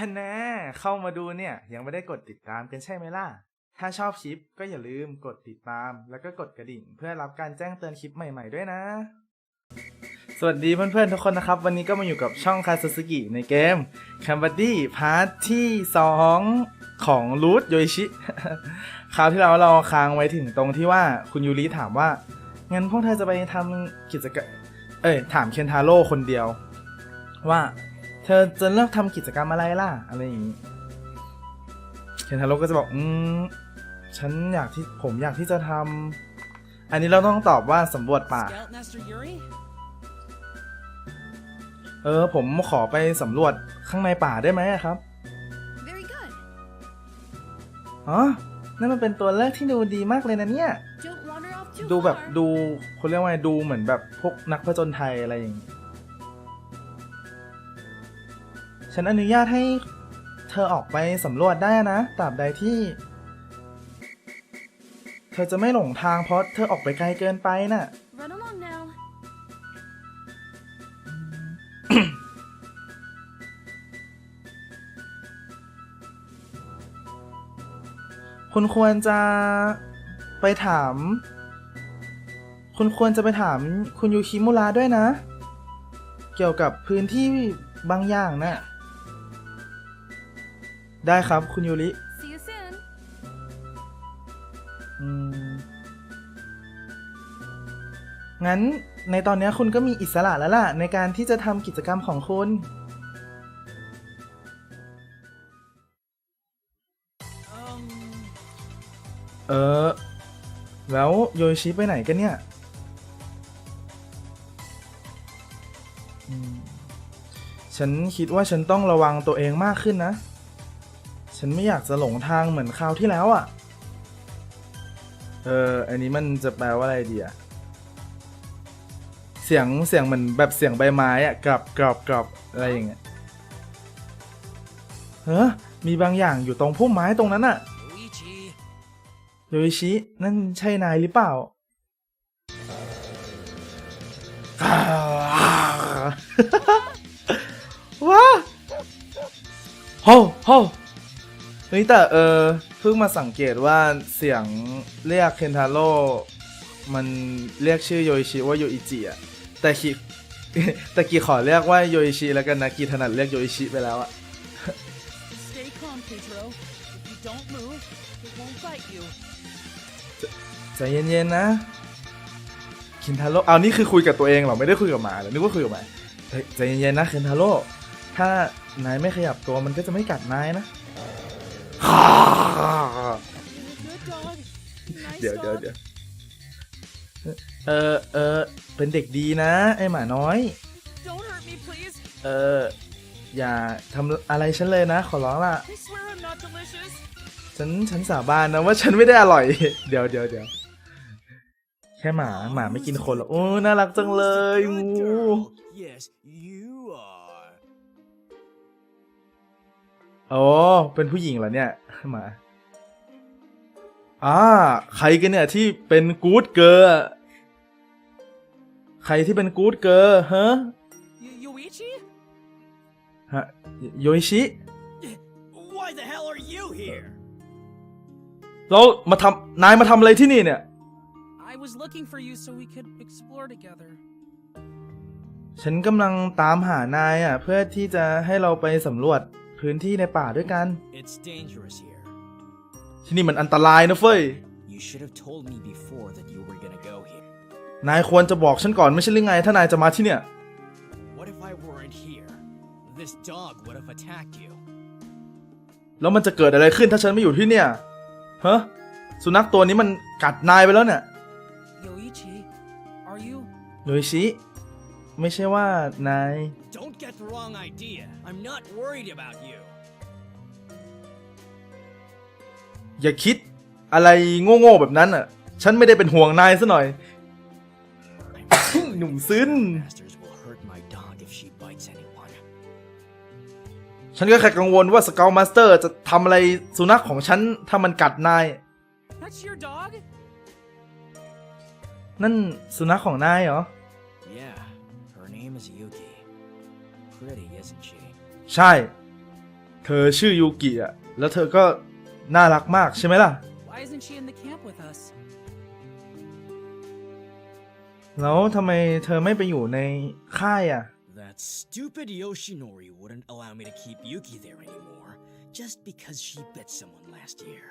ฮันแน่เข้ามาดูเนี่ย ยังไม่ได้กดติดตามกันใช่ไหมล่ะ ถ้าชอบคลิปก็อย่าลืมกดติดตาม แล้วก็กดกระดิ่ง เพื่อรับการแจ้งเตือนคลิปใหม่ๆด้วยนะ สวัสดีเพื่อนๆทุกคนนะครับ วันนี้ก็มาอยู่กับช่องคาซูซูกิในเกม c a m b a d y พาร์ทที่ 2 ของรูทโยชิ คราวที่แล้วเราค้างไว้ถึงตรงที่ว่าคุณยูริถามว่า งั้นพวกเธอจะไปทำกิจกรรม เอ้ยถามเคนทาโร่คนเดียว ว่า เธอจะเลือกทำกิจกรรมอะไรล่ะ อะไรอย่างนี้เคนทาโร่ก็จะบอก อืม ฉันอยากที่ผมอยากที่จะทำ อันนี้เราต้องตอบว่าสำรวจป่า Scoutmaster Yuri? เออ ผมขอไปสำรวจข้างในป่าได้ไหมอะครับ Very good. อ๋อนั่นมันเป็นตัวเลือกที่ดูดีมากเลยนะเนี่ย Don't wander off too ดูแบบ far. ดูเขาเรียกว่าไงดูเหมือนแบบพวกนักผจญภัยอะไรอย่างนี้ ฉันอนุญาตให้เธอออกไปสำรวจได้นะตราบใดที่ เธอจะไม่หลงทางเพราะเธอออกไปไกลเกินไปน่ะ Run along now. คุณควรจะไปถาม คุณควรจะไปถามคุณยูคิมุระด้วยนะ เกี่ยวกับพื้นที่บางอย่างนะ่ะ ได้ครับคุณยูริ See you soon. อืม งั้นในตอนนี้คุณก็มีอิสระแล้วล่ะ ในการที่จะทำกิจกรรมของคุณ Um, เออ แล้วโยชิไปไหนกันเนี่ยอืมฉันคิดว่าฉันต้องระวังตัวเองมากขึ้นนะ ฉันไม่อยากจะหลงทางเหมือนคราวที่แล้วอะ่ะ เออ อันนี้มันจะแปลว่าอะไรดีอะเสียงเสียงเหมือนแบบเสียงใบไม้อะกรับกรับกรับอะไรอย่างเงี้ย เฮ้อมีบางอย่างอยู่ตรงพุ่มไม้ตรงนั้นอะ Luigi. โยชิ นั่นใช่นายหรือเปล่า ว้าโฮโฮ เฮ้ยแต่เออเพิ่งมาสังเกตว่าเสียงเรียกเคนทาโร่มันเรียกชื่อโยชิว่าโยอิจิอะแต่คีแต่กีขอเรียกว่าโยอิชิแล้วกันนะกีถนัดเรียกโยอิชิไปแล้วอะ Stay calm, Pedro. If you don't move, it won't bite you. ใจเย็นๆนะคินทาโร่เอานี่คือคุยกับตัวเองเหรอไม่ได้คุยกับหมาเหรอนึกว่าคุยกับหมาเฮ้ยใจเย็นๆนะคินทาโร่ถ้านายไม่ขยับตัวมันก็จะไม่กัดนายนะ Good dog. Nice เดี๋ยวเดี๋ยวเดี๋ยวเออเออเป็นเด็กดีนะ ไอหมาน้อย Don't hurt me, please. เออ อย่าทำอะไรฉันเลยนะ ขอร้องล่ะ I swear I'm not delicious. ฉันฉันสาบานนะว่าฉันไม่ได้อร่อย เดี๋ยวเดี๋ยวเดี๋ยวแค่หมาหมาไม่กินคนหรอกโอ้น่ารักจังเลยงู Yes, you โอ้เป็นผู้หญิงเหรอเนี่ยหมาอ่าใครกันเนี่ยที่เป็นกู๊ดเกอร์ใครที่เป็นกู๊ดเกอร์ฮะ Y- Yuichi? ฮะโยชิ Why the hell are you here? แล้วมาทำนายมาทำอะไรที่นี่เนี่ย I was looking for you so we could explore together. ฉันกำลังตามหานายอะ เพื่อที่จะให้เราไปสำรวจ พื้นที่ในป่าด้วยกัน It's dangerous here. ที่นี่มันอันตรายนะเฟ้ย You should have told me before that you were gonna go here. นายควรจะบอกฉันก่อนไม่ใช่หรือไง ถ้านายจะมาที่เนี่ย What if I weren't here? This dog would have attacked you. แล้วมันจะเกิดอะไรขึ้นถ้าฉันไม่อยู่ที่เนี่ยฮะสุนัขตัวนี้มันกัดนายไปแล้วเนี่ย Yoichi, are you? โยชิไม่ใช่ว่านาย Don't get the wrong idea. I'm not worried about you. อย่าคิดอะไรโง่ๆแบบนั้นอะ ฉันไม่ได้เป็นห่วงนายซะหน่อย หนุ่มซึ้น Masters will hurt my dog if she bites anyone. ฉันก็แค่กังวลว่าสเกลมาสเตอร์จะทำอะไรสุนัขของฉันถ้ามันกัดนาย That's your dog? นั่นสุนัขของนายเหรอ Yeah, her name is Yuki. Pretty, isn't she? ใช่เเธอชื่อยูกิอะ แล้วเธอก็น่ารักมากใช่ไหมล่ะ Why isn't she in the camp with us? แล้วทำไมเธอไม่ไปอยู่ในค่ายอะ That stupid Yoshinori wouldn't allow me to keep Yuki there anymore, just because she bit someone last year.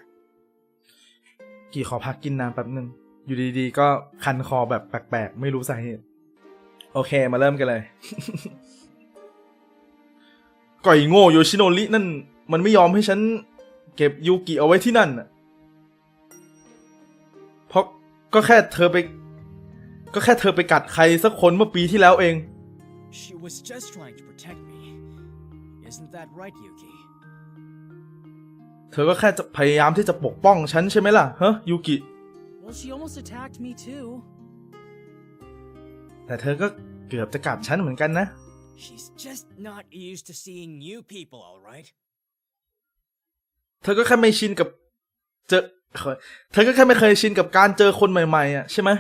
กี่ขอพักกินน้ำแป๊บหนึ่ง อยู่ดีๆ ก็คันคอแบบแปลกๆ ไม่รู้สาเหตุ โอเค มาเริ่มกันเลย ก่อยโง่โยชิโนรินั่น มันไม่ยอมให้ฉัน เก็บยูกิเอาไว้ที่นั่นน่ะเพราะก็แค่เธอไป ก็แค่เธอไปกัดใครสักคนเมื่อปีที่แล้วเอง She was just trying to protect me. Isn't that right, Yuki? เธอก็แค่จะพยายามที่จะปกป้องฉันใช่ไหมล่ะฮะยูกิ Well, she almost attacked me too. แต่เธอก็เกือบจะกัดฉันเหมือนกันนะ She's just not used to seeing new people, alright? เธอก็แค่ไม่ชินกับเจอเธอก็แค่ไม่เคยชินกับการเจอคนใหม่ๆอะใช่ไหม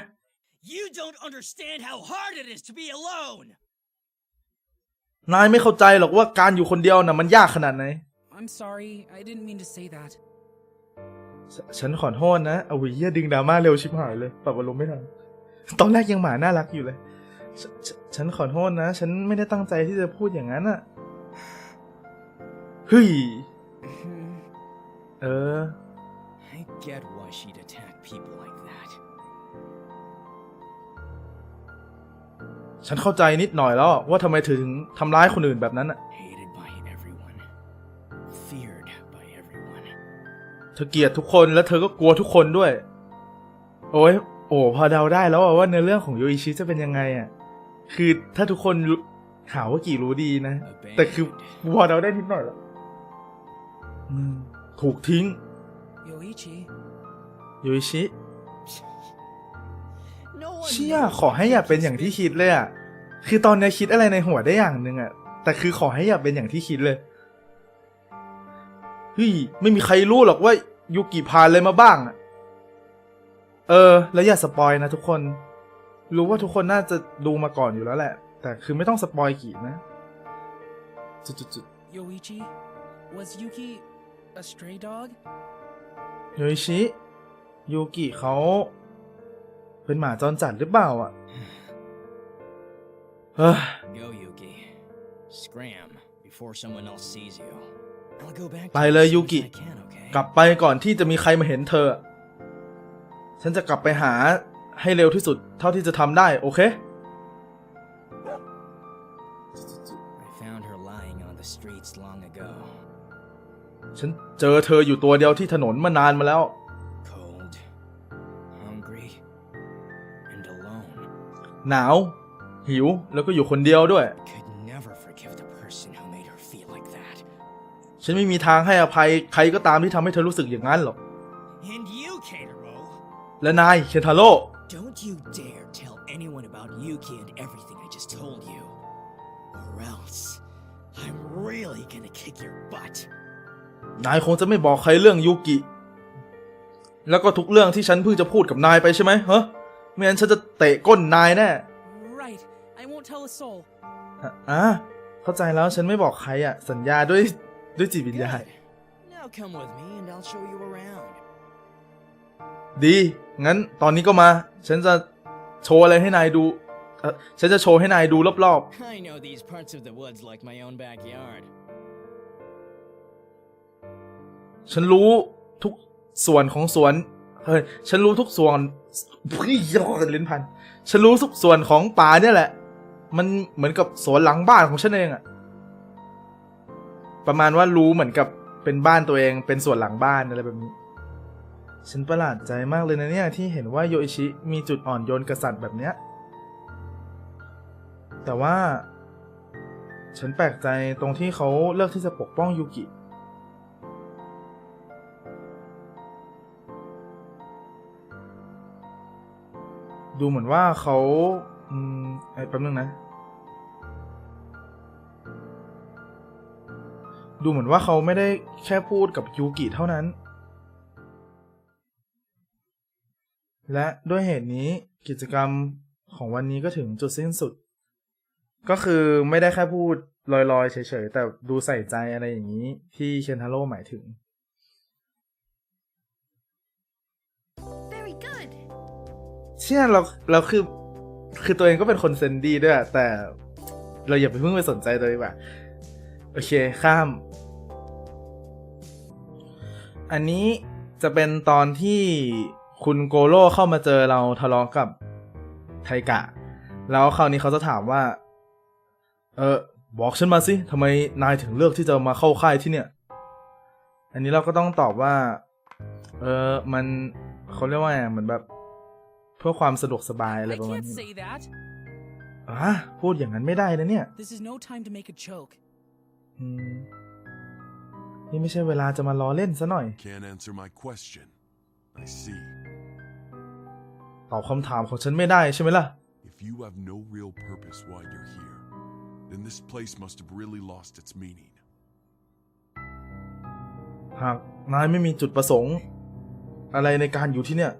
You don't understand how hard it is to be alone! นายไม่เข้าใจหรอกว่าการอยู่คนเดียวน่ะมันยากขนาดไหน I'm sorry, I didn't mean to say that. ฉฉันขอโทษนะเอาวิเหี้ยดึงดราม่าเร็วชิบหายเลยปรับอารมณ์ไม่ทัน ตอนแรกยังหมาน่ารักอยู่เลย ฉ ฉฉันขอโทษนะ ฉันไม่ได้ตั้งใจที่จะพูดอย่างนั้นอะเฮ้ย เออ I get why she'd attack people like that. ฉันเข้าใจนิดหน่อยแล้วว่าทำไมถึงทำร้ายคนอื่นแบบนั้นอะ Hated by everyone. Feared by everyone. เธอเกลียดทุกคนแล้วเธอก็กลัวทุกคนด้วย โอ้ย โอ้พอเดาได้แล้วอะว่าเนื้อเรื่องของโยอิชิจะเป็นยังไงอะ คือถ้าทุกคนรู้หาว่ากี่รู้ดีนะ แต่คือ Abandoned. พอเดาได้นิดหน่อยแล้วอืมถูกทิ้ง Yoichi, โยอิชิ No one เชี่ย knows ขอให้อย่าเป็นอย่างที่คิดเลยอะ คือตอนเนี้ยคิดอะไรในหัวได้อย่างหนึ่งอะ แต่คือขอให้อย่าเป็นอย่างที่คิดเลยเฮ้ยไม่มีใครรู้หรอกว่ายูกิผ่านอะไรมาบ้างอะ เออ แล้วอย่าสปอยนะทุกคน รู้ว่าทุกคนน่าจะดูมาก่อนอยู่แล้วแหละ แต่คือไม่ต้องสปอยกี่นะ จุด Yoichi, was Yuki a stray dog? ๆโยอิชิยูกิเขา เป็นหมาจรจัดหรือเปล่าอะเฮ้ย Go, Yuki. Scram before someone else sees you. I'll go back ไป to เลย as soon ยู as กิ I can, okay? กลับไปก่อนที่จะมีใครมาเห็นเธอ ฉันจะกลับไปหา ให้เร็วที่สุดเท่าที่จะทำได้ โอเค I found her lying on the streets long ago. ฉันเจอเธออยู่ตัวเดียวที่ถนนมานานมาแล้ว Cold, hungry, and alone. หนาว หิว แล้วก็อยู่คนเดียวด้วย Could never forgive the person who made her feel like that. ฉันไม่มีทางให้อภัยใครก็ตามที่ทำให้เธอรู้สึกอย่างนั้นหรอก And you, Keitaro, และนายเคนทาโร่ don't you dare tell anyone about Yuki and everything I just told you. Or else, I'm really gonna kick your butt. นายคงจะไม่บอกใครเรื่องยูกิ แล้วก็ทุกเรื่องที่ฉันเพิ่งจะพูดกับนายไปใช่ไหมฮะไม่งั้นฉันจะเตะก้นนายแน่ Right, I won't tell a soul. อะอะเข้าใจแล้วฉันไม่บอกใครอะ สัญญาด้วยด้วยจิตวิญญาณ Good. Now come with me and I'll show you around. ดี งั้นตอนนี้ก็มา ฉันจะโชว์อะไรให้นายดูเอ่อฉันจะโชว์ให้นายดูรอบ I know these parts of the woods like my own backyard. ๆ ฉันรู้ทุกส่วนของสวน เฮ้ย ฉันรู้ทุกส่วนพี่ยอดลิ้นพัน ฉันรู้ทุกส่วนของป่าเนี่ยแหละ มันเหมือนกับสวนหลังบ้านของฉันเองอะ ประมาณว่ารู้เหมือนกับเป็นบ้านตัวเอง เป็นส่วนหลังบ้านอะไรแบบนี้ ฉันประหลาดใจมากเลยนะเนี่ยที่เห็นว่าโยอิชิมีจุดอ่อนโยนกษัตริย์แบบเนี้ย แต่ว่า ฉันแปลกใจตรงที่เขาเลือกที่จะปกป้องยูกิ ดูเหมือนว่าเขาอืมไอ้แป๊บนึงนะ ดูเหมือนว่าเขาไม่ได้แค่พูดกับยูกิเท่านั้น และด้วยเหตุนี้กิจกรรมของวันนี้ก็ถึงจุดสิ้นสุด ก็คือไม่ได้แค่พูดลอยๆเฉยๆ แต่ดูใส่ใจอะไรอย่างนี้ที่เคนทาโร่หมายถึง Very good. เชื่อเราเราคือคือตัวเองก็เป็นคนเซนดี้ด้วยอะแต่เราอย่าไปเพิ่งไปสนใจตัวเองว่ะโอเคข้าม อันนี้จะเป็นตอนที่ คุณโกโร่เข้ามาเจอเราทะเลาะกับไทกะ แล้วคราวนี้เขาจะถามว่า เออบอกฉันมาสิทำไมนายถึงเลือกที่จะมาเข้าค่ายที่เนี่ย อันนี้เราก็ต้องตอบว่า เออมันเขาเรียกว่าไงเหมือนแบบ เพื่อความสะดวกสบายอะไร I ประมาณ can't นี้ say that. อะพูดอย่างนั้นไม่ได้นะเนี่ย This is no time to make a joke. อืมนี่ไม่ใช่เวลาจะมาล้อเล่นซะหน่อย Can't answer my question. I see. ตอบคำถามของฉันไม่ได้ใช่ไหมล่ะ If you have no real purpose why you're here, then this place must have really lost its meaning. หากนายไม่มีจุดประสงค์ อะไรในการอยู่ที่เนี่ย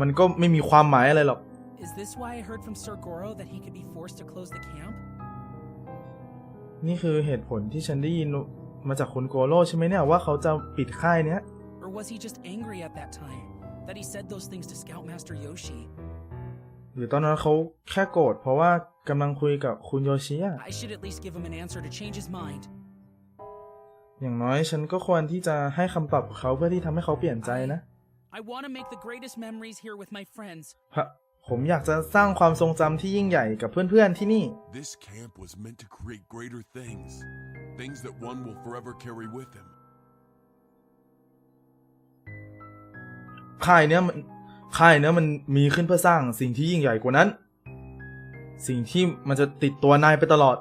มันก็ไม่มีความหมายอะไรหรอก Is this why I heard from Sir Goro that he could be forced to close the camp? นี่คือเหตุผลที่ฉันได้ยินมาจากคุณโกโร่ใช่ไหมเนี่ยว่าเขาจะปิดค่ายเนี้ย Or was he just angry at that time that he said those things to Scoutmaster Yoshi? หรือตอนนั้นเขาแค่โกรธเพราะว่ากำลังคุยกับคุณโยชิอะ I should at least give him an answer to change his mind. อย่างน้อยฉันก็ควรที่จะให้คำตอบกับเขาเพื่อที่ทำให้เขาเปลี่ยนใจนะ I want to make the greatest memories here with my friends. พะผมอยากจะสร้างความทรงจำที่ยิ่งใหญ่กับเพื่อนๆที่นี่ This camp was meant to create greater things. Things that one will forever carry with him. ค่ายเนี้ยมันค่ายเนี้ยมันมีขึ้นเพื่อสร้างสิ่งที่ยิ่งใหญ่กว่านั้น สิ่งที่มันจะติดตัวนายไปตลอด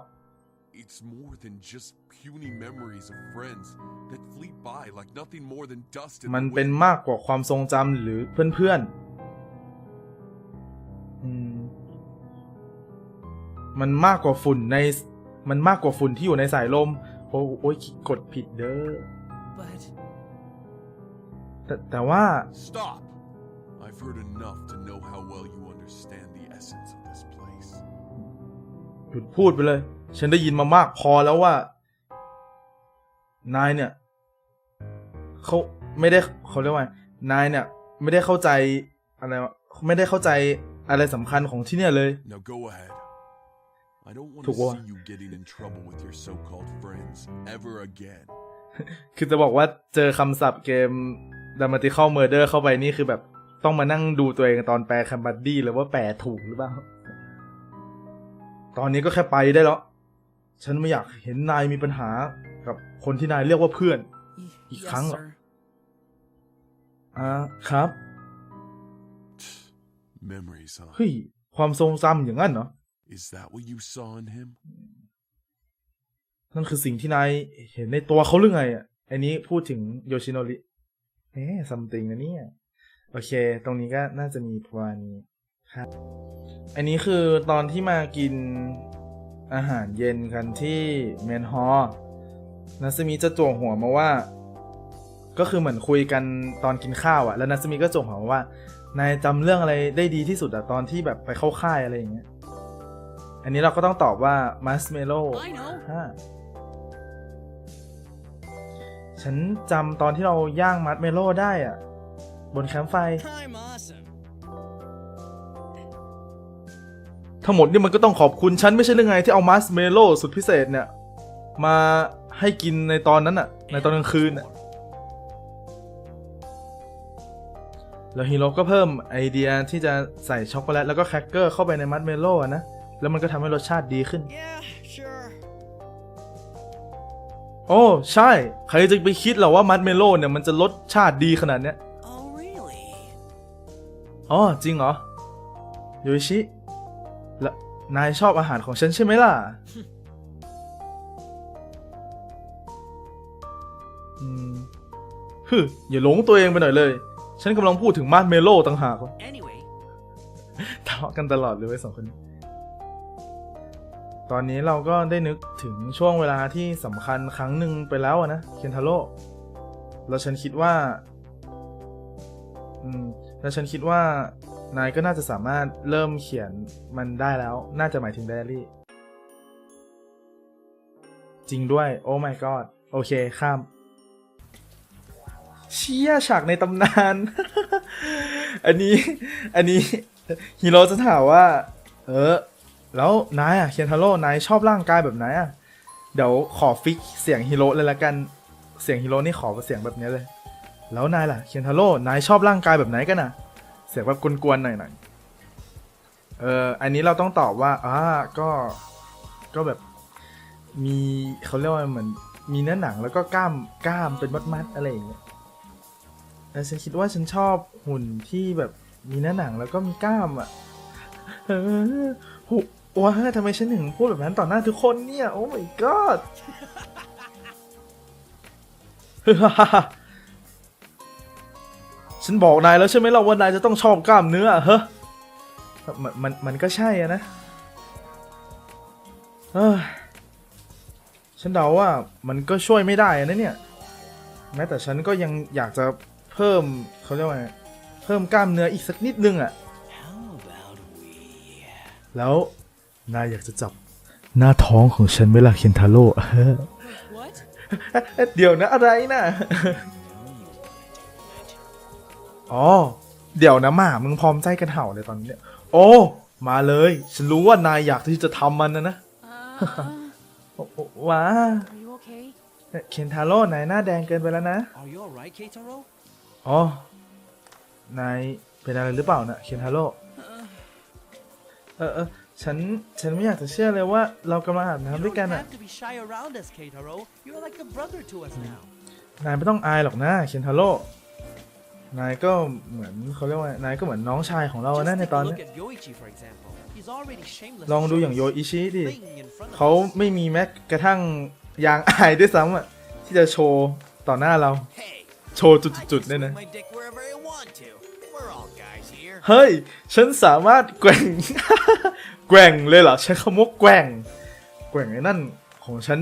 It's more than just puny memories of friends that fleet by like nothing more than dust in มัน the เป็น wind. มากกว่าความทรงจำหรือเพื่อนๆอืมมันมากกว่าฝุ่นในมันมากกว่าฝุ่นที่อยู่ในสายลม โอ้โอ้ยกดผิดเด้อ But แต่แต่ว่า Stop! I've heard enough to know how well you understand the essence of this place. หยุดพูดไปเลย ฉันได้ยินมามากพอแล้วว่า นายเนี่ยเขาไม่ได้เขาเรียกว่านายเนี่ย ไม่ได้เข้าใจอะไรวะไม่ได้เข้าใจอะไรสำคัญของที่เนี่ยเลย Now go ahead. I don't want to ถูกปะวะ see you getting in trouble with your so-called friends ever again. คือจะบอกว่าเจอคำศัพท์เกม Dramatical Murder เข้าไปนี่คือแบบต้องมานั่งดูตัวเองตอนแปลคัมบัดดี้เลยว่าแปลถูกหรือเปล่า ตอนนี้ก็แค่ไปได้แล้ว ฉันไม่อยากเห็นนายมีปัญหากับคนที่นายเรียกว่าเพื่อน y- Ich yes, kann- sir. อ่าครับ Memories, huh? เฮ้ยความทรงจำอย่างนั้นเหรอ Is that what you saw in him? นั่นคือสิ่งที่นายเห็นในตัวเขาหรือไงอะ อันนี้พูดถึงโยชิโนริ เอ๊ซัมติงนะเนี่ย โอเค ตรงนี้ก็น่าจะมีประมาณนี้ครับอันนี้คือตอนที่มากินอาหารเย็นกันที่เมนฮอลนัสมิจะจวงหัวมาว่า ก็คือเหมือนคุยกันตอนกินข้าวอะแล้วนัสมิก็จวงหัวมาว่า นายจำเรื่องอะไรได้ดีที่สุดอะตอนที่แบบไปเข้าค่ายอะไรอย่างเงี้ย อันนี้เราก็ต้องตอบว่ามัสเมโล I know. ฮะ ฉันจำตอนที่เราย่างมัดเมโลได้อะบนแคมป์ไฟ I'm awesome. ทั้งหมดนี่มันก็ต้องขอบคุณฉันไม่ใช่เรื่องไงที่เอามัสเมโลสุดพิเศษเนี่ย มาให้กินในตอนนั้นอะในตอนกลางคืนอะแล้วฮีโร่ก็เพิ่มไอเดียที่จะใส่ช็อกโกแลตแล้วก็แครกเกอร์เข้าไปในมัดเมโลอะนะ แล้วมันก็ทำให้รสชาติดีขึ้น Yeah, โอ้ใช่ ใครจะไปคิดหรอว่ามัดเมโลเนี่ยมันจะรสชาติดีขนาดเนี้ย Oh, really? อ๋อจริงเหรอโยชิและนายชอบอาหารของฉันใช่ไหมล่ะอืมฮึอย่าหลงตัวเองไปหน่อยเลย ฉันกำลังพูดถึงมาร์เมโลต่างหากวะ Anyway, ทะเลาะกันตลอดเลยเว้ยสองคนนี้ ตอนนี้เราก็ได้นึกถึงช่วงเวลาที่สำคัญครั้งหนึ่งไปแล้วนะเคนทาโร่แล้วฉันคิดว่า อืม แล้วฉันคิดว่านายก็น่าจะสามารถเริ่มเขียนมันได้แล้ว น่าจะหมายถึงไดอารี่ จริงด้วย โอ้ my god โอเค ข้าม เชี่ยฉากในตำนาน อันนี้ อันนี้ ฮีโร่จะถามว่า เออ แล้วนายอะเคียนทาโร่นายชอบร่างกายแบบไหนอะเดี๋ยวขอฟิกเสียงฮีโร่เลยละกันเสียงฮีโร่นี่ขอเสียงแบบนี้เลย แล้วนายล่ะเคียนทาโร่นายชอบร่างกายแบบไหนกันอะเสียงแบบกวนๆหน่อยๆเอออันนี้เราต้องตอบว่าอ่าก็ก็แบบมีเขาเรียกว่าเหมือนมีเนื้อหนังแล้วก็กล้ามกล้ามเป็นมัดๆอะไรอย่างเงี้ยแต่ฉันคิดว่าฉันชอบหุ่นที่แบบมีเนื้อหนังแล้วก็มีกล้ามอะหุ ว้าทำไมฉันถึงพูดแบบนั้นต่อหน้าทุกคนเนี่ย โอ้ my god ฉันบอกนายแล้วใช่ไหมล่ะว่านายจะต้องชอบกล้ามเนื้อเฮ้อมันมันมันก็ใช่อะนะเอ้ยฉันเดาว่ามันก็ช่วยไม่ได้อะนะเนี่ย แม้แต่ฉันก็ยังอยากจะเพิ่มเขาเรียกว่าไงเพิ่มกล้ามเนื้ออีกสักนิดนึงอะ How about we? แล้ว นายอยากจะจับหน้าท้องของฉันไหมล่ะเคนทาโร่ What? เดี๋ยวนะอะไรนะ อ๋อ เดี๋ยวนะหมา มึงพร้อมใจกันเห่าเลยตอนนี้เนี่ย โอ้ มาเลย ฉันรู้ว่านายอยากที่จะทำมันนะนะ Uh, โอ้โอ้ว้า are you okay? เคนทาโร่ นายหน้าแดงเกินไปแล้วนะ Are you alright, Keitaro? อ๋อ นายเป็นอะไรหรือเปล่านะเคนทาโร่ เออเออ ฉัน ฉันไม่อยากจะเชื่อเลยว่าเรากำลังอาบ You น้ำด้วย don't กันอะ have to be shy around us, Keitaro. You're like a brother to us now. นายไม่ต้องอายหรอกนะเคนทาโร่ นายก็เหมือนเขาเรียกว่า นายก็เหมือนน้องชายของเรา Just นะใน take ต a อน look เนี้ย at Yoichi, for example. He's already shameless. ลอง to ดู show อย่าง us โยอิชิดิ thing in front of เขา us. ไม่มีแม้กระทั่งยางอายด้วยซ้ำอะ ที่จะโชว์ต่อหน้าเรา Hey, โชว์ I จุด can ๆด้วยนะ swing my dick wherever I want to. We're all guys here. เฮ้ย ฉันสามารถแกว่ง แกว่งเลยเหรอใช้คำว่าแกว่ง แกว่งไอ้นั่นของฉัน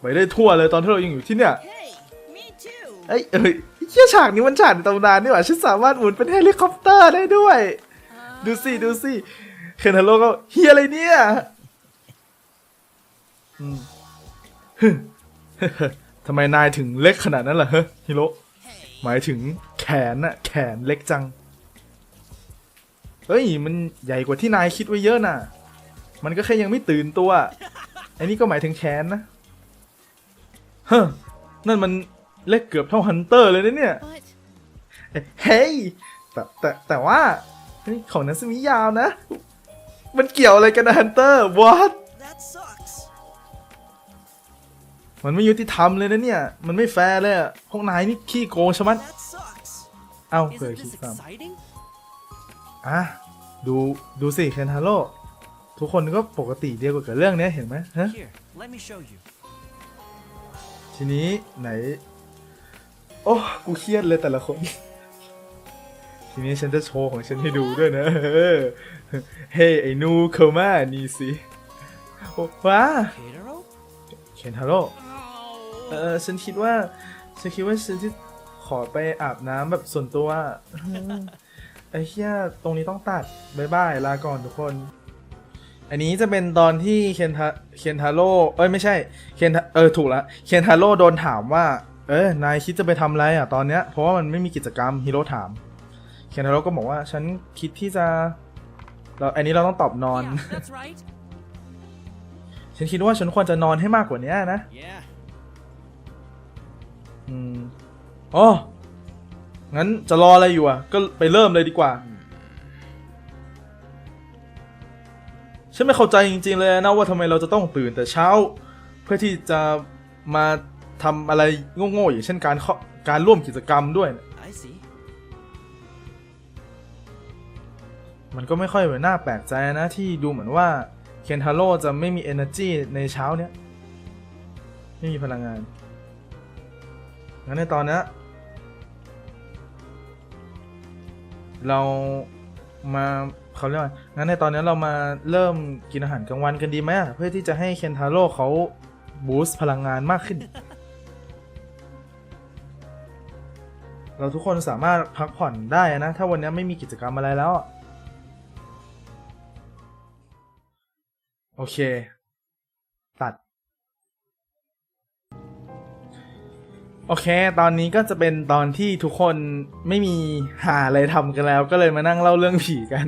ไปได้ทั่วเลยตอนที่เรายังอยู่ที่เนี่ย Hey, me too. เอ้ยเอ้ยเชี่ยฉากนี้มันฉากในตำนานนี่หว่าฉันสามารถหมุนเป็นเฮลิคอปเตอร์ได้ด้วย ดูสิดูสิเคนทาโร่ก็เฮียอะไรเนี่ยอืมทำไมนายถึงเล็กขนาดนั้นล่ะเฮ้ฮิโร่หมายถึงแขนน่ะแขนเล็กจัง เฮ้ย มันใหญ่กว่าที่นายคิดไว้เยอะน่ะ มันก็แค่ยังไม่ตื่นตัว อันนี้ก็หมายถึงแขนนะ เฮ้อนั่นมันเล็กเกือบเท่าฮันเตอร์เลยนะเนี่ย เฮ้ย แต่แต่แต่ว่าของนั้นสมิยาวนะ มันเกี่ยวอะไรกันนะฮันเตอร์ what มันไม่ยุติธรรมเลยนะเนี่ย มันไม่แฟร์เลยพวกนายนี่ขี้โกงใช่ไหมเอ้าเผื่อคิด this ตามอะดูดูสิเคนทาโร่ ทุกคนก็ปกติเดียวกับเรื่องเนี้ยเห็นไหมฮะ Here, let me show you. ทีนี้ไหน โอ้กูเครียดเลยแต่ละคน ทีนี้ฉันจะโชว์ของฉันให้ดูด้วยนะเออเฮ้ยไอ้นูเข้ามานี่สิโอ้ว้า Keitaro? เคนทาโร่เออฉันคิดว่าฉันคิดว่าฉันที่ขอไปอาบน้ำแบบส่วนตัวไอ้เหี้ยตรงนี้ต้องตัดบายบายลาก่อนทุกคน อันนี้จะเป็นตอนที่เคนทาเคนทาโร่เอ้ยไม่ใช่เคนทาเออถูกละเคนทาโร่โดนถามว่า เออนายคิดจะไปทำอะไรอะตอนเนี้ยเพราะว่ามันไม่มีกิจกรรมฮีโร่ถามเคนทาโร่ก็บอกว่าฉันคิดที่จะเราอันนี้เราต้องตอบนอน Yeah, that's right. ฉันคิดว่าฉันควรจะนอนให้มากกว่านี้นะ Yeah. อืมอ๋องั้นจะรออะไรอยู่อะ ก็ไปเริ่มเลยดีกว่า ฉันไม่เข้าใจจริงๆเลยนะว่าทำไมเราจะต้องตื่นแต่เช้า เพื่อที่จะมาทำอะไรโง่ๆอย่างเช่นการเข้าการร่วมกิจกรรมด้วยเนี่ย I see. มันก็ไม่ค่อยเหมือนน่าแปลกใจนะที่ดูเหมือนว่าเคนทาโร่จะไม่มี energy ในเช้าเนี้ยไม่มีพลังงาน งั้นในตอนเนี้ยเรามา เขาเรียกว่างั้นในตอนนี้เรามาเริ่มกินอาหารกลางวันกันดีไหมอะเพื่อที่จะให้เคนทาโร่เขาบูสต์พลังงานมากขึ้น เราทุกคนสามารถพักผ่อนได้นะ ถ้าวันนี้ไม่มีกิจกรรมอะไรแล้วอะโอเค ตัด โอเค ตอนนี้ก็จะเป็นตอนที่ทุกคนไม่มีหาอะไรทำกันแล้ว ก็เลยมานั่งเล่าเรื่องผีกัน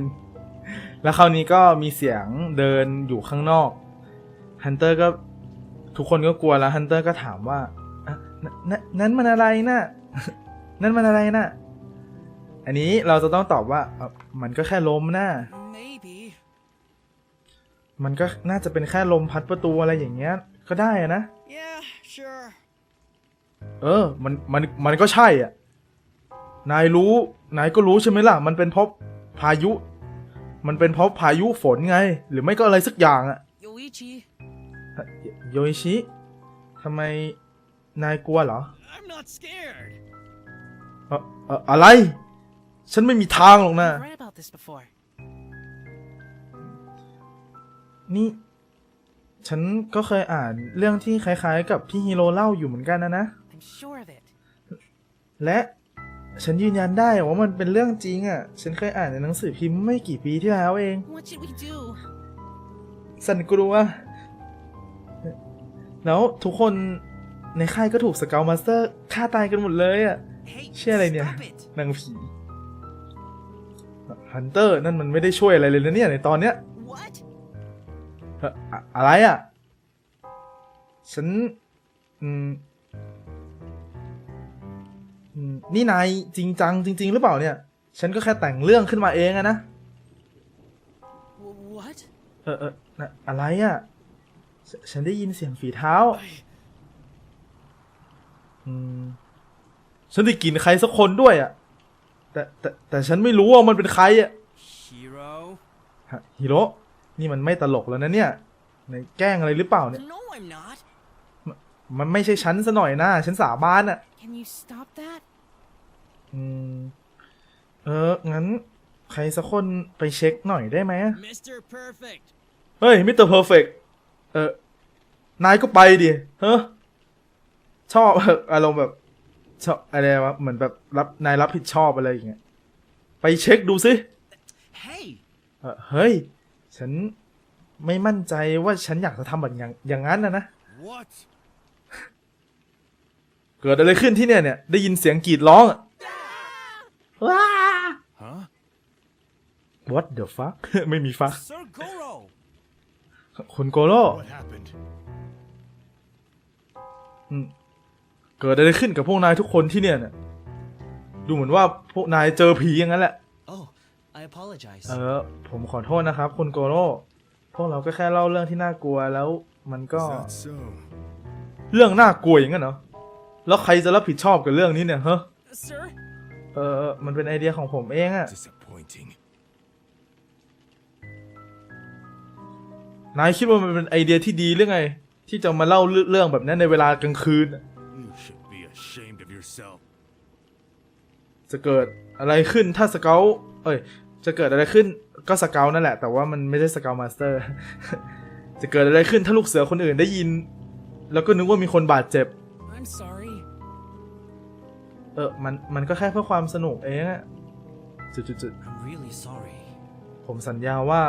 แล้วคราวนี้ก็มีเสียงเดินอยู่ข้างนอกฮันเตอร์ก็ทุกคนก็กลัวแล้วฮันเตอร์ก็ถามว่าอะนนนั้นมันอะไรนะ่ะนั่นมันอะไรนะ่ะอันนี้เราจะต้องตอบว่าเอ่อมันก็แค่ลมนะ Maybe. มันก็น่าจะเป็นแค่ลมพัดประตูอะไรอย่างเงี้ย ก็ได้อะนะ Yeah, sure. เออ มันมันมันก็ใช่อะ นายรู้ นายก็รู้ใช่ไหมล่ะ มันเป็นเพราะพายุ มันเป็นเพราะพายุฝนไง หรือไม่ก็อะไรสักอย่างอะ Yoichi, โยอิชิทำไมนายกลัวเหรอ I'm not scared. เออเอออะไร ฉันไม่มีทางหรอกนะ I've read about this before. นี่ ฉันก็เคยอ่านเรื่องที่คล้ายๆ กับที่ฮีโร่เล่าอยู่เหมือนกันนะนะ I'm sure of it. และ ฉันยืนยันได้ว่ามันเป็นเรื่องจริงอะ ฉันเคยอ่านในหนังสือพิมพ์ไม่กี่ปีที่แล้วเอง What should we do? สันกลัว แล้วทุกคนในค่ายก็ถูกสเกลมาสเตอร์ฆ่าตายกันหมดเลยอะ Hey, เชื่ออะไรเนี่ย stop it. นางผีฮันเตอร์นั่นมันไม่ได้ช่วยอะไรเลยนะเนี่ยในตอนเนี้ย What? เอ่ออะอะไรอะ ฉัน อืมอืม นี่นายจริงจังจริง ๆ หรือเปล่าเนี่ย ฉันก็แค่แต่งเรื่องขึ้นมาเองอะนะ W- What? เออเออนะอะไรอะฉฉันได้ยินเสียงฝีเท้า อืม ฉันได้กลินใครสักคนด้วยอะแต่แต่แต่ฉันไม่รู้ว่ามันเป็นใครอะ Hero? ฮะฮิโร่นี่มันไม่ตลกแล้วนะเนี่ยในแกล้งอะไรหรือเปล่าเนี่ย No, I'm not. มันไม่ใช่ฉันซะหน่อยนะ ฉันสาบานอะ Can you stop that? อืม เออ งั้น ใครสักคนไปเช็คหน่อยได้ไหมอะ Mr. Perfect. เฮ้ย มิสเตอร์เพอร์เฟกเออ นายก็ไปดิ เฮ้อชอบ อารมณ์แบบ ชอบอะไรวะ เหมือนแบบรับ นายรับผิดชอบอะไรอย่างเงี้ย ไปเช็คดูสิ Hey, เออเฮ้ย ฉันไม่มั่นใจว่าฉันอยากจะทำแบบอย่างอย่างนั้นนะนะ What? เกิดอะไรขึ้นที่เนี่ยเนี่ย ได้ยินเสียงกรีดร้องอะ ว้า Huh? What the fuck ไม่มีฟัก Sir Goro. คุณโกโร่ What happened? อืมเกิดอะไรขึ้นกับพวกนายทุกคนที่เนี่ยเนี่ยดูเหมือนว่าพวกนายเจอผีอย่างนั้นแหละ Oh, I apologize. เออ ผมขอโทษนะครับ คุณโกโร่พวกเราก็แค่เล่าเรื่องที่น่ากลัวแล้วมันก็ Is that so? เรื่องน่ากลัวอย่างนั้นเหรอแล้วใครจะรับผิดชอบกับเรื่องนี้เนี่ยเฮ้ Sir? เออเออมันเป็นไอเดียของผมเองอะ Disappointing. นายคิดว่ามันเป็นไอเดียที่ดีหรือไง ที่จะมาเล่าเรื่องแบบนั้นในเวลากลางคืนน่ะ You should be ashamed of yourself. จะเกิดอะไรขึ้นถ้าสเกลเอ้ย จะเกิดอะไรขึ้นก็สเกลนั่นแหละ แต่ว่ามันไม่ใช่สเกลมาสเตอร์ จะเกิดอะไรขึ้นถ้าลูกเสือคนอื่นได้ยิน แล้วก็นึกว่ามีคนบาดเจ็บ I'm sorry. เออมันมันก็แค่เพื่อความสนุกเองอะจุดจุดจุด I'm really sorry. ผมสัญญาว่า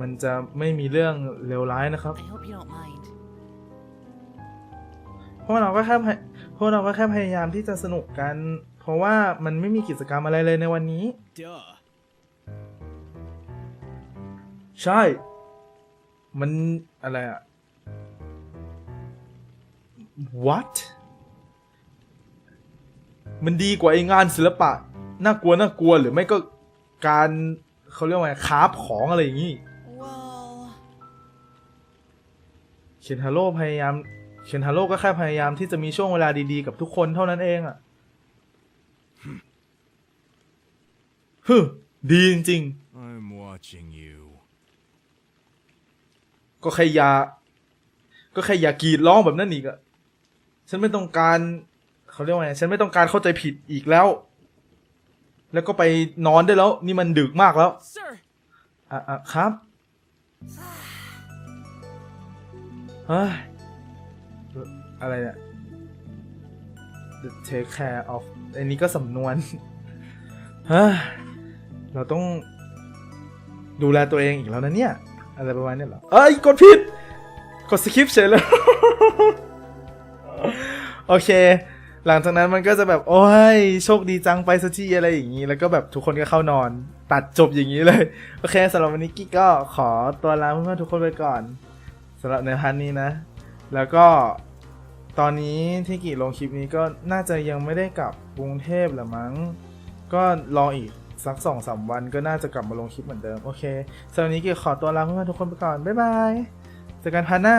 มันจะไม่มีเรื่องเลวร้ายนะครับ I hope you don't mind. เพราะเราก็แค่พยเพราะเราก็แค่พยายามที่จะสนุกกัน เพราะว่ามันไม่มีกิจกรรมอะไรเลยในวันนี้ Duh. ใช่ มันอะไรอะ what มันดีกว่าไองานศิลปะน่ากลัวน่ากลัวหรือไม่ก็การเขาเรียกว่าไงคราฟของอะไรอย่างงี้ Well, เคนทาโร่พยายามเคนทาโร่ก็แค่พยายามที่จะมีช่วงเวลาดีๆกับทุกคนเท่านั้นเองอะฮึดีจริง I'm watching you. ๆก็แค่อยา ก็แค่อย่ากรีดร้องแบบนั้นอีกอะฉันไม่ต้องการ เขาเรียกว่าไงฉันไม่ต้องการเข้าใจผิดอีกแล้ว แล้วก็ไปนอนได้แล้ว นี่มันดึกมากแล้ว sir. อะอะครับเฮ้ยอะไรเนี่ย The take care of อันนี้ก็สำนวนเฮ้ยเราต้องดูแลตัวเองอีกแล้วนะเนี่ย อะไรประมาณเนี้ยเหรอ เอ้ย กดผิด กดสคิปเฉยเลยโอเค หลังจากนั้นมันก็จะแบบ โอ้ย โชคดีจังไปสักทีอะไรอย่างนี้ แล้วก็แบบทุกคนก็เข้านอน ตัดจบอย่างนี้เลย โอเคสำหรับวันนี้กิ๊กก็ขอตัวลาเพื่อนๆทุกคนไปก่อนสำหรับในพาร์ทนี้นะ แล้วก็ตอนนี้ที่กี่ลงคลิปนี้ก็น่าจะยังไม่ได้กลับกรุงเทพแหละมั้ง ก็รออีกสักสองสามวันก็น่าจะกลับมาลงคลิปเหมือนเดิม โอเคสำหรับวันนี้กี่ขอตัวลาเพื่อนๆทุกคนไปก่อนบ๊ายบายเจอกันพันหน้า